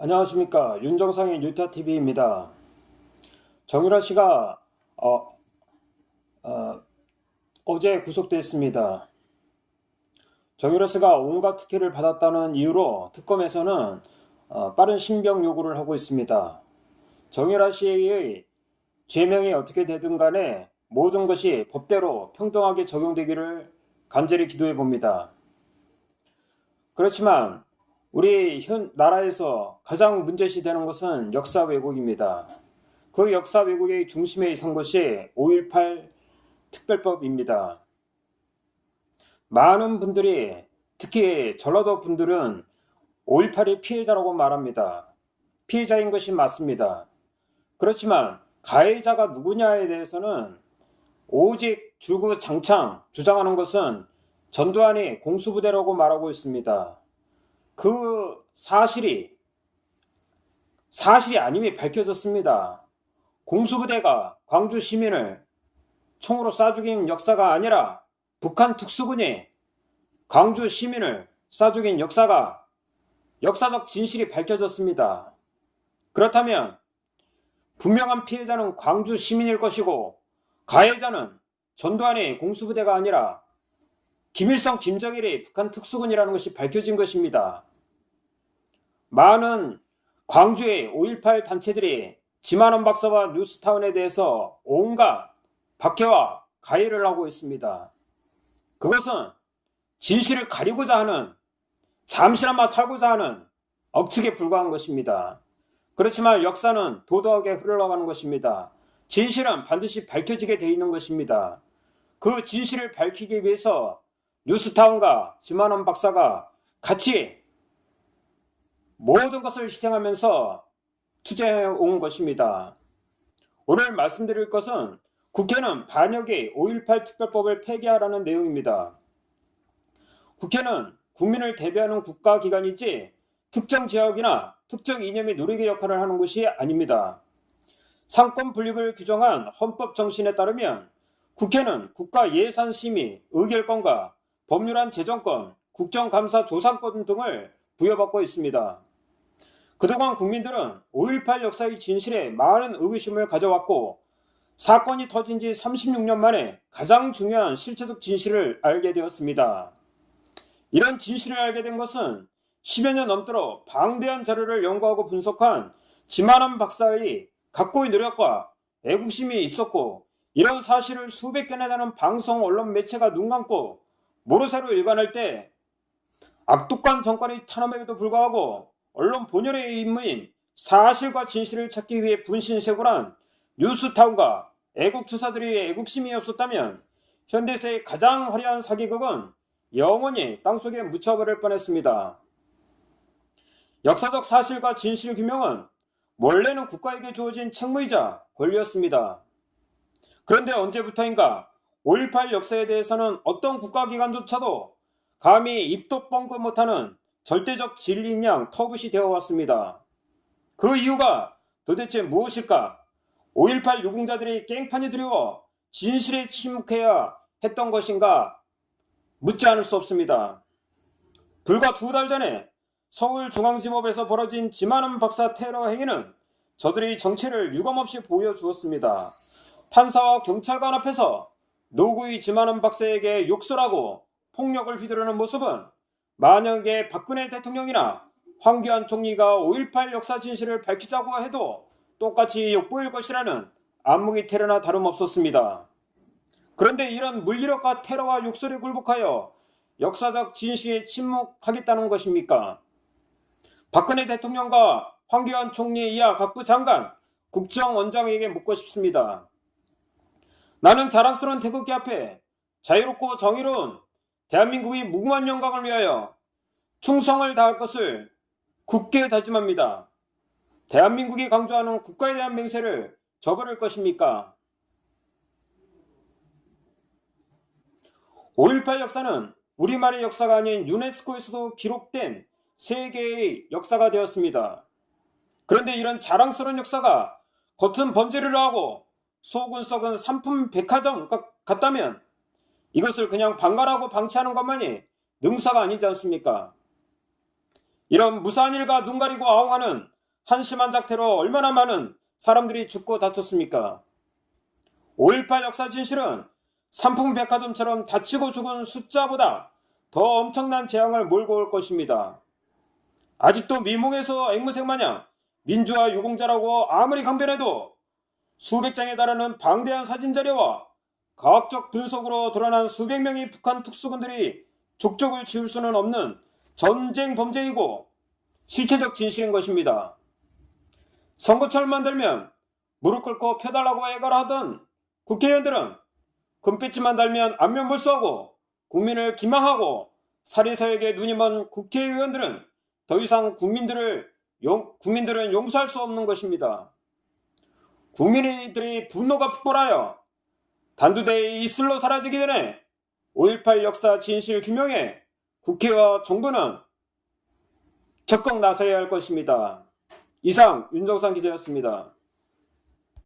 안녕하십니까 윤정상의 뉴타TV입니다. 정유라 씨가 어, 제 구속됐습니다. 정유라 씨가 온갖 특혜를 받았다는 이유로 특검에서는 어, 빠른 신병 요구를 하고 있습니다. 정유라 씨의 죄명이 어떻게 되든 간에 모든 것이 법대로 평등하게 적용되기를 간절히 기도해 봅니다. 그렇지만 우리 현 나라에서 가장 문제시 되는 것은 역사 왜곡입니다. 그 역사 왜곡의 중심에 선 것이 5.18 특별법입니다. 많은 분들이 특히 전라도 분들은 5.18의 피해자라고 말합니다. 피해자인 것이 맞습니다. 그렇지만 가해자가 누구냐에 대해서는 오직 주구장창 주장하는 것은 전두환이 공수부대라고 말하고 있습니다. 그 사실이 사실이 아님이 밝혀졌습니다. 공수부대가 광주 시민을 총으로 쏴 죽인 역사가 아니라 북한 특수군이 광주 시민을 쏴 죽인 역사가 역사적 진실이 밝혀졌습니다. 그렇다면 분명한 피해자는 광주 시민일 것이고 가해자는 전두환의 공수부대가 아니라 김일성, 김정일이 북한 특수군이라는 것이 밝혀진 것입니다. 많은 광주의 5.18 단체들이 지만원 박사와 뉴스타운에 대해서 온갖 박해와 가해를 하고 있습니다. 그것은 진실을 가리고자 하는 잠시나마 살고자 하는 억측에 불과한 것입니다. 그렇지만 역사는 도도하게 흘러가는 것입니다. 진실은 반드시 밝혀지게 되어 있는 것입니다. 그 진실을 밝히기 위해서 뉴스타운과 지만원 박사가 같이 모든 것을 희생하면서 투쟁해 온 것입니다. 오늘 말씀드릴 것은 국회는 반역의 5.18 특별법을 폐기하라는 내용입니다. 국회는 국민을 대변하는 국가기관이지 특정 지역이나 특정 이념의 노리개 역할을 하는 것이 아닙니다. 상권 분립을 규정한 헌법 정신에 따르면 국회는 국가 예산 심의, 의결권과 법률안 제정권, 국정감사 조사권 등을 부여받고 있습니다. 그동안 국민들은 5.18 역사의 진실에 많은 의구심을 가져왔고 사건이 터진 지 36년 만에 가장 중요한 실체적 진실을 알게 되었습니다. 이런 진실을 알게 된 것은 10여 년 넘도록 방대한 자료를 연구하고 분석한 지만한 박사의 각고의 노력과 애국심이 있었고 이런 사실을 수백 개나 되는 방송 언론 매체가 눈 감고 모르쇠로 일관할 때 악독한 정권의 탄압에도 불구하고 언론 본연의 임무인 사실과 진실을 찾기 위해 분신세고란 뉴스타운과 애국투사들의 애국심이 없었다면 현대세의 가장 화려한 사기극은 영원히 땅속에 묻혀버릴 뻔했습니다. 역사적 사실과 진실 규명은 원래는 국가에게 주어진 책무이자 권리였습니다. 그런데 언제부터인가 5.18 역사에 대해서는 어떤 국가기관조차도 감히 입도 뻥긋 못하는 절대적 진리인 양 터부시 되어 왔습니다. 그 이유가 도대체 무엇일까? 5.18 유공자들이 깽판이 두려워 진실에 침묵해야 했던 것인가? 묻지 않을 수 없습니다. 불과 두 달 전에 서울중앙지법에서 벌어진 지만은 박사 테러 행위는 저들의 정체를 유감없이 보여주었습니다. 판사와 경찰관 앞에서 노구의 지만은 박사에게 욕설하고 폭력을 휘두르는 모습은 만약에 박근혜 대통령이나 황교안 총리가 5.18 역사 진실을 밝히자고 해도 똑같이 욕보일 것이라는 안목이 테러나 다름없었습니다. 그런데 이런 물리력과 테러와 욕설에 굴복하여 역사적 진실에 침묵하겠다는 것입니까? 박근혜 대통령과 황교안 총리 이하 각부 장관, 국정원장에게 묻고 싶습니다. 나는 자랑스러운 태극기 앞에 자유롭고 정의로운 대한민국의 무궁한 영광을 위하여 충성을 다할 것을 굳게 다짐합니다. 대한민국이 강조하는 국가에 대한 맹세를 저버릴 것입니까? 5.18 역사는 우리말의 역사가 아닌 유네스코에서도 기록된 세계의 역사가 되었습니다. 그런데 이런 자랑스러운 역사가 겉은 번제를 하고 속은 썩은 상품 백화점 같다면 이것을 그냥 방관하고 방치하는 것만이 능사가 아니지 않습니까? 이런 무사한 일과 눈 가리고 아웅하는 한심한 작태로 얼마나 많은 사람들이 죽고 다퉜습니까? 5.18 역사 진실은 삼풍백화점처럼 다치고 죽은 숫자보다 더 엄청난 재앙을 몰고 올 것입니다. 아직도 미몽에서 앵무새 마냥 민주화 유공자라고 아무리 강변해도 수백 장에 달하는 방대한 사진 자료와 과학적 분석으로 드러난 수백 명의 북한 특수군들이 족적을 지울 수는 없는 전쟁 범죄이고 실체적 진실인 것입니다. 선거철만 들면 무릎 꿇고 펴달라고 애가를 하던 국회의원들은 금배지만 달면 안면 몰수하고 국민을 기망하고 사리사에게 눈이 먼 국회의원들은 더 이상 국민들을 용- 국민들은 용서할 수 없는 것입니다. 국민들이 분노가 폭발하여 단두대의 이슬로 사라지기 전에 5.18 역사 진실 규명에 국회와 정부는 적극 나서야 할 것입니다. 이상 윤정상 기자였습니다.